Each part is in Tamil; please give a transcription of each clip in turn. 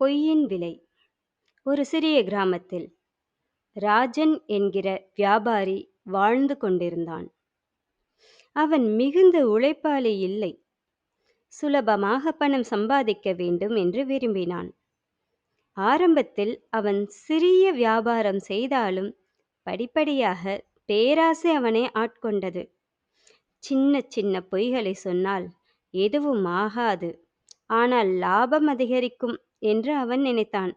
பொய்யின் விலை. ஒரு சிறிய கிராமத்தில் ராஜன் என்கிற வியாபாரி வாழ்ந்து கொண்டிருந்தான். அவன் மிகுந்த உழைப்பாளி இல்லை. சுலபமாக பணம் சம்பாதிக்க வேண்டும் என்று விரும்பினான். ஆரம்பத்தில் அவன் சிறிய வியாபாரம் செய்தாலும் படிப்படியாக பேராசை அவனை ஆட்கொண்டது. சின்ன சின்ன பொய்களை சொன்னால் எதுவும் ஆகாது. ஆனால் லாபம் அதிகரிக்கும் என்று அவன் நினைத்தான்.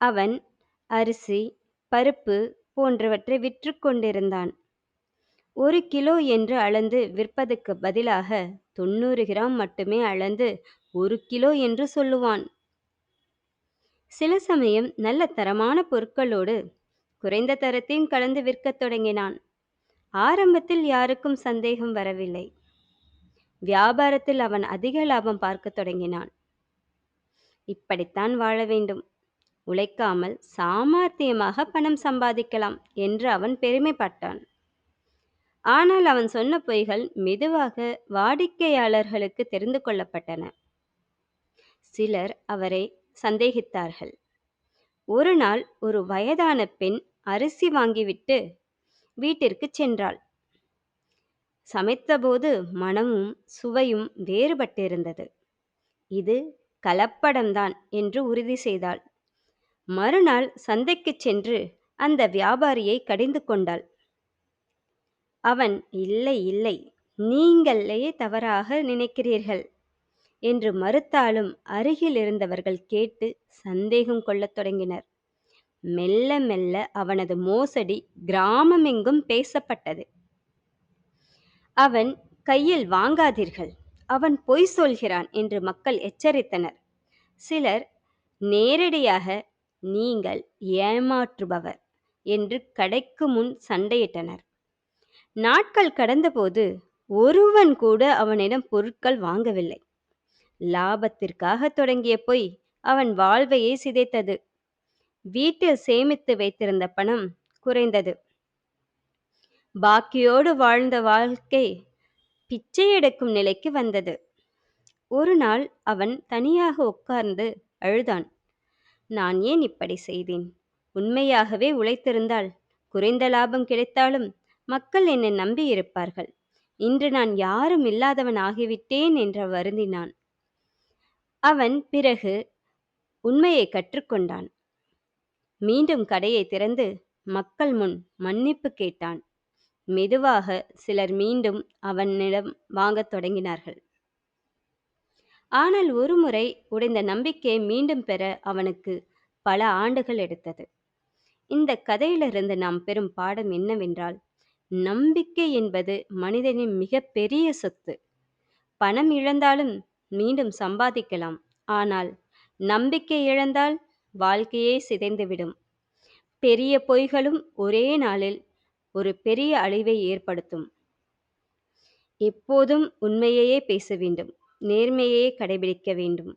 அவன் அரிசி பருப்பு போன்றவற்றை விற்று கொண்டிருந்தான். ஒரு கிலோ என்று அளந்து விற்பதற்கு பதிலாக தொண்ணூறு கிராம் மட்டுமே அளந்து ஒரு கிலோ என்று சொல்லுவான். சில சமயம் நல்ல தரமான பொருட்களோடு குறைந்த தரத்தையும் கலந்து விற்கத் தொடங்கினான். ஆரம்பத்தில் யாருக்கும் சந்தேகம் வரவில்லை. வியாபாரத்தில் அவன் அதிக லாபம் பார்க்க தொடங்கினான். இப்படித்தான் வாழ வேண்டும். உழைக்காமல் சாமர்த்தியமாக பணம் சம்பாதிக்கலாம் என்று அவன் பெருமைப்பட்டான். ஆனால் அவன் சொன்ன பொய்கள் மெதுவாக வாடிக்கையாளர்களுக்கு தெரிந்து கொள்ளப்பட்டன. சிலர் அவரை சந்தேகித்தார்கள். ஒரு நாள் ஒரு வயதான பெண் அரிசி வாங்கிவிட்டு வீட்டிற்கு சென்றாள். சமைத்தபோது மனமும் சுவையும் வேறுபட்டிருந்தது. இது கலப்படம்தான் என்று உறுதி செய்தாள். மறுநாள் சந்தைக்கு சென்று அந்த வியாபாரியை கடிந்து கொண்டாள். அவன் இல்லை இல்லை நீங்களே தவறாக நினைக்கிறீர்கள் என்று மறுத்தாலும் அருகில் இருந்தவர்கள் கேட்டு சந்தேகம் கொள்ளத் தொடங்கினர். மெல்ல மெல்ல அவனது மோசடி கிராமமெங்கும் பேசப்பட்டது. அவன் கையில் வாங்காதீர்கள் அவன் பொய் சொல்கிறான் என்று மக்கள் எச்சரித்தனர். சிலர் நேரடியாக நீங்கள் ஏமாற்றுபவர் என்று கடைக்கு முன் சண்டையிட்டனர். நாட்கள் கடந்தபோது ஒருவன் கூட அவனிடம் பொருட்கள் வாங்கவில்லை. லாபத்திற்காக தொடங்கிய பொய் அவன் வாழ்வையை சிதைத்தது. வீட்டில் சேமித்து வைத்திருந்த பணம் குறைந்தது. பாக்கியோடு வாழ்ந்த வாழ்க்கை பிச்சை எடுக்கும் நிலைக்கு வந்தது. ஒரு நாள் அவன் தனியாக உட்கார்ந்து அழுதான். நான் ஏன் இப்படி செய்தேன்? உண்மையாகவே உழைத்திருந்தால் குறைந்த லாபம் கிடைத்தாலும் மக்கள் என்னை நம்பி இருப்பார்கள். இன்று நான் யாரும் இல்லாதவன் ஆகிவிட்டேன் என்று வருந்தினான். அவன் பிறகு உண்மையை கற்றுக்கொண்டான். மீண்டும் கடையை திறந்து மக்கள் முன் மன்னிப்பு கேட்டான். மெதுவாக சிலர் மீண்டும் அவனிடம் வாங்கத் தொடங்கினார்கள். ஆனால் ஒருமுறை உடைந்த நம்பிக்கையை மீண்டும் பெற அவனுக்கு பல ஆண்டுகள் எடுத்தது. இந்த கதையிலிருந்து நாம் பெறும் பாடம் என்னவென்றால் நம்பிக்கை என்பது மனிதனின் மிக பெரிய சொத்து. பணம் இழந்தாலும் மீண்டும் சம்பாதிக்கலாம். ஆனால் நம்பிக்கை இழந்தால் வாழ்க்கையே சிதைந்துவிடும். பெரிய பொய்களும் ஒரே நாளில் ஒரு பெரிய அழிவை ஏற்படுத்தும். எப்போதும் உண்மையையே பேச வேண்டும். நேர்மையையே கடைபிடிக்க வேண்டும்.